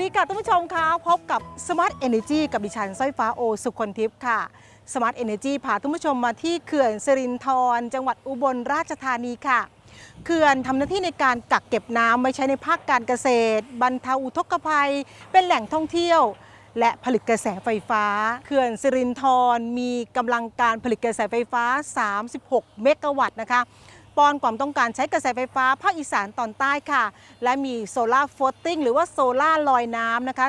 ดีค่ะท่านผู้ชมคะพบกับ Smart Energy กับดิฉันสร้อยฟ้าโอ สุคนทิพย์ค่ะ Smart Energy พาท่านผู้ชมมาที่เขื่อนสิรินธรจังหวัดอุบลราชธานีค่ะ เขื่อนทำหน้าที่ในการกักเก็บน้ำไว้ใช้ในภาคการเกษตร บรรเทาอุทกภัย เป็นแหล่งท่องเที่ยว และผลิตกระแสไฟฟ้า เขื่อนสิรินธรมีกำลังการผลิตกระแสไฟฟ้า 36 เมกะวัตต์นะคะ ป้อนความต้องการใช้กระแสไฟฟ้าภาคอีสานตอนใต้ค่ะ และมีโซลาร์โฟลติ้งหรือว่าโซลาร์ลอยน้ำนะคะ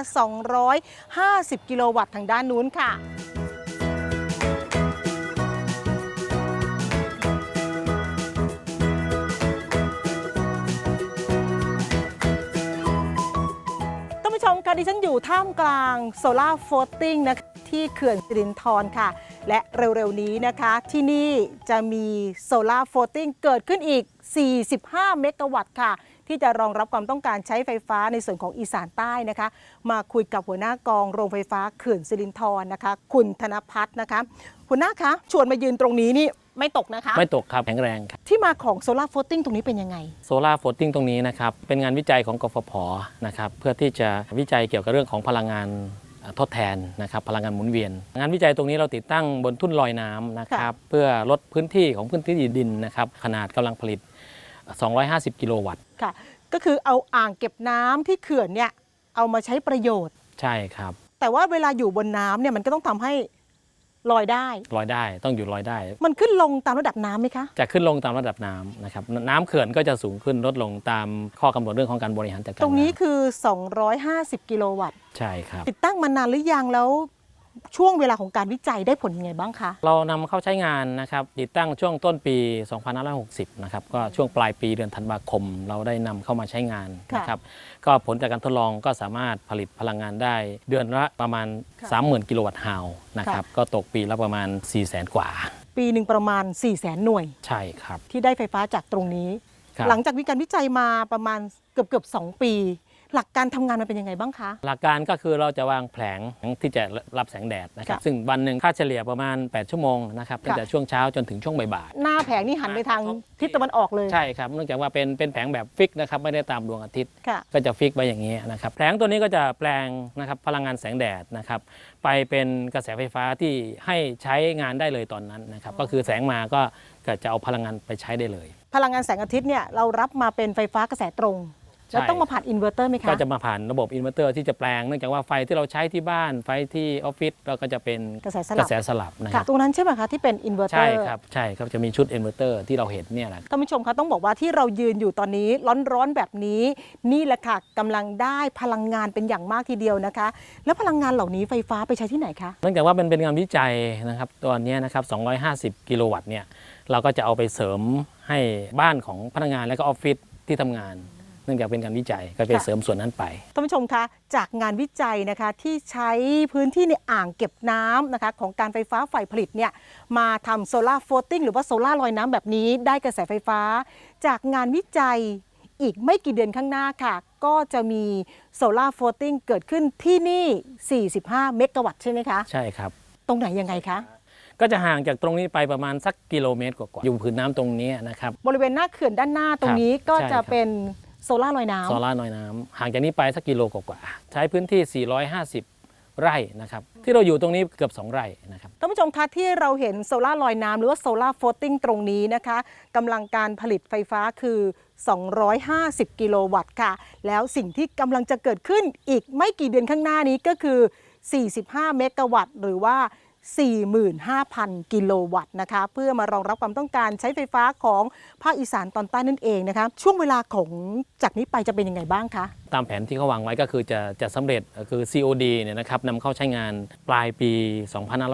250 กิโลวัตต์ทางด้านนู้นค่ะท่านผู้ชมคะดิฉันอยู่ท่ามกลางโซลาร์โฟลติ้งนะคะที่เขื่อนสิรินธรค่ะ และเร็วๆนี้นะคะ ที่นี่จะมีโซลาร์โฟลติ้งเกิดขึ้นอีก 45 เมกะวัตต์ค่ะ ที่จะรองรับความต้องการใช้ไฟฟ้าในส่วนของอีสานใต้นะคะ มาคุยกับหัวหน้ากองโรงไฟฟ้าเขื่อนสิรินธรนะคะ คุณธนพัฒน์นะคะ หัวหน้าคะ ชวนมายืนตรงนี้นี่ไม่ตกนะคะ ไม่ตกครับแข็งแรงครับที่มาของโซลาร์โฟลติ้งตรงนี้เป็นยังไงโซลาร์โฟลติ้งตรงนี้นะครับเป็นงานวิจัยของกฟผนะครับเพื่อที่จะวิจัยเกี่ยวกับเรื่องของพลังงานเอ่อ ทดแทนนะครับพลังงานหมุนเวียน งานวิจัยตรงนี้เราติดตั้งบนทุ่นลอยน้ำนะครับเพื่อลดพื้นที่ของพื้นที่ดินนะครับขนาดกำลังผลิต 250 กิโลวัตต์ค่ะก็คือเอาอ่างเก็บน้ำที่เขื่อนเนี่ยเอามาใช้ประโยชน์ใช่ครับ แต่ว่าเวลาอยู่บนน้ำเนี่ยมันก็ต้องทำให้ ลอยได้ ลอยได้ต้องอยู่ลอยได้ มันขึ้นลงตามระดับน้ำไหมคะ จะขึ้นลงตามระดับน้ำนะครับน้ำเขื่อนก็จะสูงขึ้นลดลงตามข้อกำหนดเรื่องของการบริหารจัดการตรงนี้ำคือ 250 กิโลวัตต์ ใช่ครับ ติดตั้งมานานหรือยังแล้ว ช่วงเวลาของการวิจัยได้ผลยังไงบ้างคะ เรานำเข้าใช้งานนะครับติดตั้งช่วงต้นปี 2560 นะครับก็ช่วงปลายปีเดือนธันวาคม เราได้นำเข้ามาใช้งานค่ะนะครับก็ผลจากการทดลองก็สามารถผลิตพลังงานได้ เดือนละประมาณค่ะ30,000 กิโลวัตต์ฮาวนะครับก็ตกปีละประมาณ 4 0 0 0 0 0 กว่า ปีหนึ่งประมาณ 4 0 0 0 0 0หน่วย ใช่ครับ ที่ได้ไฟฟ้าจากตรงนี้ ครับ หลังจากวิการวิจัยมาประมาณเกือบเกือบๆสองปี หลักการทำงานมันเป็นยังไงบ้างคะ หลักการก็คือเราจะวางแผงที่จะรับแสงแดดนะครับค่ะซึ่งวันหนึ่งค่าเฉลี่ยประมาณ 8 ชั่วโมงนะครับตั้งแต่ช่วงเช้าจนถึงช่วงบ่ายๆหน้าแผงนี่หันไปทางทิศตะวันออกเลยใช่ครับเนื่องจากว่าเป็นเป็นแผงแบบฟิกนะครับไม่ได้ตามดวงอาทิตย์ค่ะก็จะฟิกไว้อย่างนี้นะครับแผงตัวนี้ก็จะแปลงนะครับพลังงานแสงแดดนะครับไปเป็นกระแสไฟฟ้าที่ให้ใช้งานได้เลยตอนนั้นนะครับก็คือแสงมาก็ก็จะเอาพลังงานไปใช้ได้เลย พลังงานแสงอาทิตย์เนี่ยเรารับมาเป็นไฟฟ้ากระแสตรงใช่ แล้วต้องมาผ่านอินเวอร์เตอร์ไหมคะ ก็จะมาผ่านระบบอินเวอร์เตอร์ที่จะแปลงเนื่องจากว่าไฟที่เราใช้ที่บ้านไฟที่ออฟฟิศเราก็จะเป็นกระแสสกลัระบแสสลับนะคค่ะรับตรงนั้นใช่ไหมคะที่เป็นอินเวอร์เตอใช่ร์ครับใช่ครับจะมีชุดอินเวอร์เตอร์ที่เราเห็นเนี่ยแหละท่านผู้ชมคะต้องบอกว่าที่เรายืนอยู่ตอนนี้ร้อนๆแบบนี้ นี่แหละค่ะกำลังได้พลังงานเป็นอย่างมากทีเดียวนะคะ แล้วพลังงานเหล่านี้ไฟฟ้าไปใช้ที่ไหนคะเนื่องจากว่าเป็นเป็นงานวิจัยนะครับตัวเนี้ยนะครับ250 กิโลวัตต์เนี่ยเราก็จะเอาไปเสริมให้บ้านของพนักงานและก็ออฟฟิศที่ทำงานเนื่องจากเป็นการวิจัยก็ไปค่ะเสริมส่วนนั้นไปท่านผู้ชมคะจากงานวิจัยนะคะที่ใช้พื้นที่ในอ่างเก็บน้ำนะคะของการไฟฟ้าฝ่ายผลิตเนี่ยมาทำโซลาร์โฟลติ้งหรือว่าโซลาร์ลอยน้ำแบบนี้ได้กระแสไฟฟ้า จากงานวิจัยอีกไม่กี่เดือนข้างหน้าค่ะ ก็จะมีโซลาร์โฟลติ้งเกิดขึ้นที่นี่ 45 เมกะวัตต์ใช่ไหมคะ ใช่ครับ ตรงไหนยังไงคะ ก็จะห่างจากตรงนี้ไปประมาณสักกิโลเมตรกว่าๆอยู่พื้นน้ำตรงนี้นะครับ บริเวณหน้าเขื่อนด้านหน้าตรงนี้ก็ใช่ครัจะบเป็น โซลาร์ลอยน้ำ โซล่าร์น้อยน้ำห่างจากนี้ไปสักกิโลกว่าๆใช้พื้นที่ 450 ไร่นะครับที่เราอยู่ตรงนี้เกือบ 2 ไร่นะครับ ท่านผู้ชมคะที่เราเห็นโซลาร์ลอยน้ำหรือว่าโซลาร์โฟลติ้งตรงนี้นะคะกำลังการผลิตไฟฟ้าคือ 250 กิโลวัตต์ค่ะ แล้วสิ่งที่กำลังจะเกิดขึ้นอีกไม่กี่เดือนข้างหน้านี้ก็คือ 45 เมกะวัตต์หรือว่า 45,000 กิโลวัตต์นะคะ เพื่อมารองรับความต้องการใช้ไฟฟ้าของภาคอีสานตอนใต้นั่นเองนะคะ ช่วงเวลาของจากนี้ไปจะเป็นยังไงบ้างคะ ตามแผนที่เขาวางไว้ก็คือจะจะสำเร็จคือ COD เนี่ยนะครับนำเข้าใช้งานปลายปี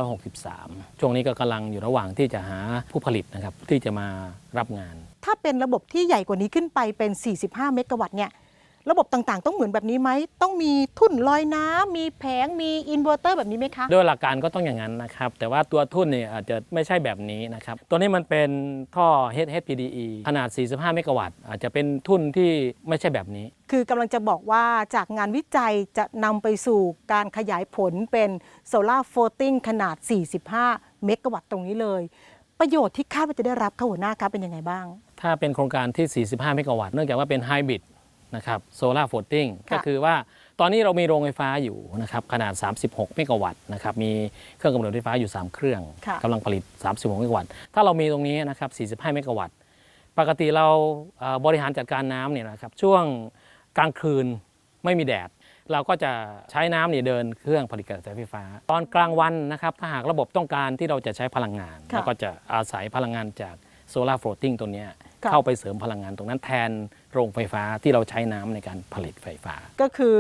2563 ช่วงนี้ก็กำลังอยู่ระหว่างที่จะหาผู้ผลิตนะครับที่จะมารับงาน ถ้าเป็นระบบที่ใหญ่กว่านี้ขึ้นไปเป็น 45 เมกะวัตต์เนี่ย ระบบต่างๆ ต้องเหมือนแบบนี้ไหมต้องมีทุ่นลอยน้ำมีแผงมีอินเวอร์เตอร์แบบนี้ไหมคะ โดยหลักการก็ต้องอย่างนั้นนะครับ แต่ว่าตัวทุ่นเนี่ยอาจจะไม่ใช่แบบนี้นะครับ ตัวนี้มันเป็นท่อ HDPE ขนาด 45 เมกะวัตต์ อาจจะเป็นทุ่นที่ไม่ใช่แบบนี้ คือกำลังจะบอกว่าจากงานวิจัยจะนำไปสู่การขยายผลเป็นโซลาร์โฟลติ้งขนาด 45 เมกะวัตต์ตรงนี้เลย ประโยชน์ที่คาดว่าจะได้รับเข้าหัวหน้าครับเป็นยังไงบ้าง ถ้าเป็นโครงการที่ 45 เมกะวัตต์ เนื่องจากว่าเป็นไฮบริด นะครับโซลาร์โฟลติ้งค่ะก็คือว่าตอนนี้เรามีโรงไฟฟ้าอยู่นะครับขนาด 36 เมกะวัตต์นะครับมีเครื่องกำเนิดไฟฟ้าอยู่ 3 เครื่องค่ะกำลังผลิต 36 เมกะวัตต์ถ้าเรามีตรงนี้นะครับ 45 เมกะวัตต์ปกติเราเอ่อบริหารจัดการน้ำเนี่ยนะครับช่วงกลางคืนไม่มีแดด เราก็จะใช้น้ำเนี่ยเดินเครื่องผลิตกระแสไฟฟ้า ตอนกลางวันนะครับถ้าหากระบบต้องการที่เราจะใช้พลังงานค่ะเราก็จะอาศัยพลังงานจากโซลาร์โฟลติ้งตัวเนี้ยค่ะ เข้าไปเสริมพลังงานตรงนั้นแทนโรงไฟฟ้าที่เราใช้น้ำในการผลิตไฟฟ้า ก็คือ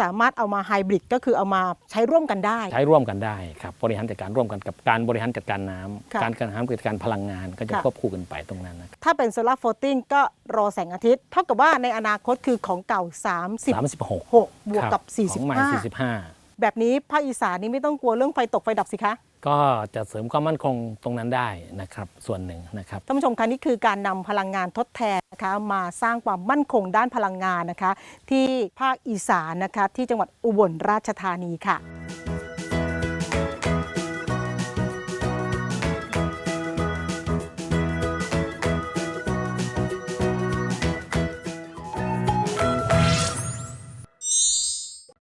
สามารถเอามาไฮบริดก็คือเอามาใช้ร่วมกันได้ ใช้ร่วมกันได้ครับบริหารจัดการร่วมกันกับการบริหารจัดการน้ำค่ะการการบริหารจัดการพลังงานก็จะค่ะควบคู่กันไปตรงนั้นนะครับถ้าเป็นโซลาร์โฟลติ้งก็รอแสงอาทิตย์เท่ากับว่าในอนาคตคือของเก่า36 36บวกกับของใหม่45 45 แบบนี้ภาคอีสานนี่ไม่ต้องกลัวเรื่องไฟตกไฟดับสิคะ ก็จะเสริมความมั่นคงตรงนั้นได้นะครับ ส่วนหนึ่งนะครับท่านผู้ชมคะนี่คือการนำพลังงานทดแทนนะคะมาสร้างความมั่นคงด้านพลังงานนะคะ ที่ภาคอีสานนะคะที่จังหวัดอุบลราชธานีค่ะ